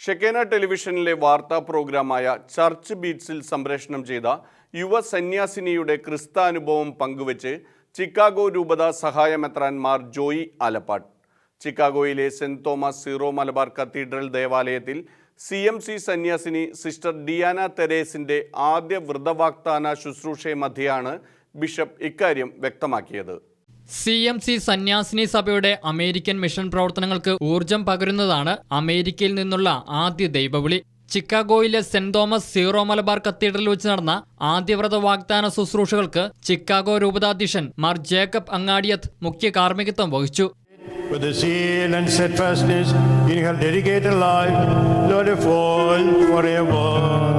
ഷെക്കേന ടെലിവിഷനിലെ വാർത്താ പ്രോഗ്രാമായ ചർച്ച് ബീറ്റ്സിൽ സംപ്രേഷണം ചെയ്ത യുവ സന്യാസിനിയുടെ ക്രിസ്താനുഭവം പങ്കുവച്ച് ചിക്കാഗോ രൂപത സഹായമെത്രാൻ Mar Joy Alappad ചിക്കാഗോയിലെ saint Thomas Syro Malabar cathedral ദേവാലയത്തിൽ സി എം സി സന്യാസിനി സിസ്റ്റർ ഡിയാന തെരേസിന്റെ ആദ്യ വ്രതവാഗ്ദാന ശുശ്രൂഷയെ മധ്യയാണ് ബിഷപ്പ് ഇക്കാര്യം വ്യക്തമാക്കിയത്. സി എം സി സന്യാസിനി സഭയുടെ അമേരിക്കൻ മിഷൻ പ്രവർത്തനങ്ങൾക്ക് ഊർജം പകരുന്നതാണ് അമേരിക്കയിൽ നിന്നുള്ള ആദ്യ ദൈവവിളി ചിക്കാഗോയിലെ സെന്റ് തോമസ് സീറോ മലബാർ കത്തീഡ്രലിൽ വെച്ച് നടന്ന ആദ്യവ്രത വാഗ്ദാന ശുശ്രൂഷകൾക്ക് ചിക്കാഗോ രൂപതാധ്യക്ഷൻ മാർ ജേക്കബ് അങ്ങാടിയത്ത് മുഖ്യ കാർമ്മികത്വം വഹിച്ചു with zeal and steadfastness dedicated life, Lord forever.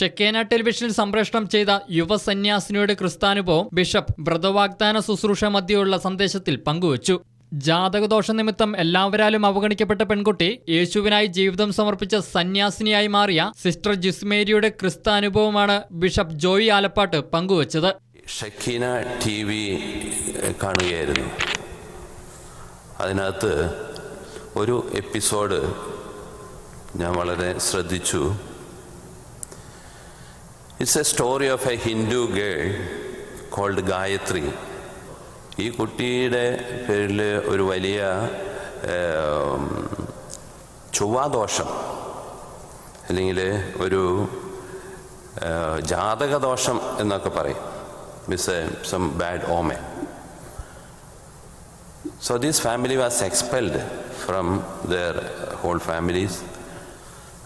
ഷെക്കേന ടെലിവിഷനിൽ സംപ്രേഷണം ചെയ്ത യുവ സന്യാസിനിയുടെ ക്രിസ്താനുഭവം ബിഷപ്പ് വ്രതവാഗ്ദാന ശുശ്രൂഷ മധ്യയുള്ള സന്ദേശത്തിൽ പങ്കുവച്ചു. ജാതകദോഷ നിമിത്തം എല്ലാവരാലും അവഗണിക്കപ്പെട്ട പെൺകുട്ടി യേശുവിനായി ജീവിതം സമർപ്പിച്ച സന്യാസിനിയായി മാറിയ സിസ്റ്റർ ജിസ്മേരിയുടെ ക്രിസ്താനുഭവമാണ് ബിഷപ്പ് ജോയി ആലപ്പാട്ട് പങ്കുവച്ചത്. ഷക്കീന ടി വി കാണുകയായിരുന്നു. അതിനകത്ത് ഒരു എപ്പിസോഡ് ഞാൻ വളരെ ശ്രദ്ധിച്ചു. It's a story of a Hindu girl called Gayatri ഈ കുട്ടിയുടെ പേരിൽ ഒരു വലിയ ചൊവ്വാദോഷം അല്ലെങ്കിൽ ഒരു ജാതകദോഷം എന്നൊക്കെ പറയും. Miss a some bad omen so these family was expelled from their whole families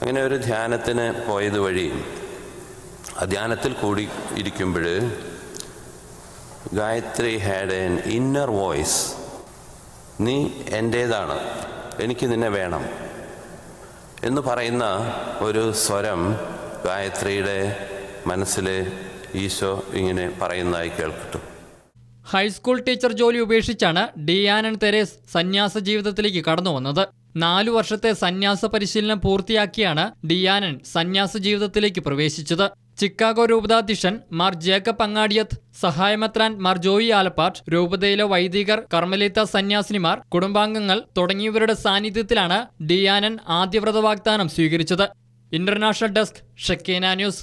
അങ്ങനെ ഒരു ധ്യാനത്തിന് പോയത് വഴി ധ്യാനത്തിൽ കൂടി ഇരിക്കുമ്പോൾ Gayatri had an inner voice നീ എന്റേതാണ് എനിക്ക് നിന്നെ വേണം. എന്ന് പറയുന്ന ഒരു സ്വരം ഗായത്രിയുടെ മനസ്സിൽ ഈശോ ഇങ്ങനെ പറയുന്നതായി കേൾക്കട്ടു. ഹൈസ്കൂൾ ടീച്ചർ ജോലി ഉപേക്ഷിച്ചാണ് ഡി ഡിയാനൻ തെരേസ് സന്യാസ ജീവിതത്തിലേക്ക് കടന്നു വന്നത്. നാലു വർഷത്തെ സന്യാസ പരിശീലനം പൂർത്തിയാക്കിയാണ് ഡിയാനൻ സന്യാസ ജീവിതത്തിലേക്ക് പ്രവേശിച്ചത്. ചിക്കാഗോ രൂപതാധ്യക്ഷൻ മാർ ജേക്കബ് അങ്ങാടിയത്ത് സഹായമെത്രാൻ മാർ ജോയി ആലപ്പാട്ട് രൂപതയിലെ വൈദികർ കർമ്മലീത്ത സന്യാസിനിമാർ കുടുംബാംഗങ്ങൾ തുടങ്ങിയവരുടെ സാന്നിധ്യത്തിലാണ് ഡിയാനൻ ആദ്യവ്രത വാഗ്ദാനം സ്വീകരിച്ചത്. International desk Shekinah news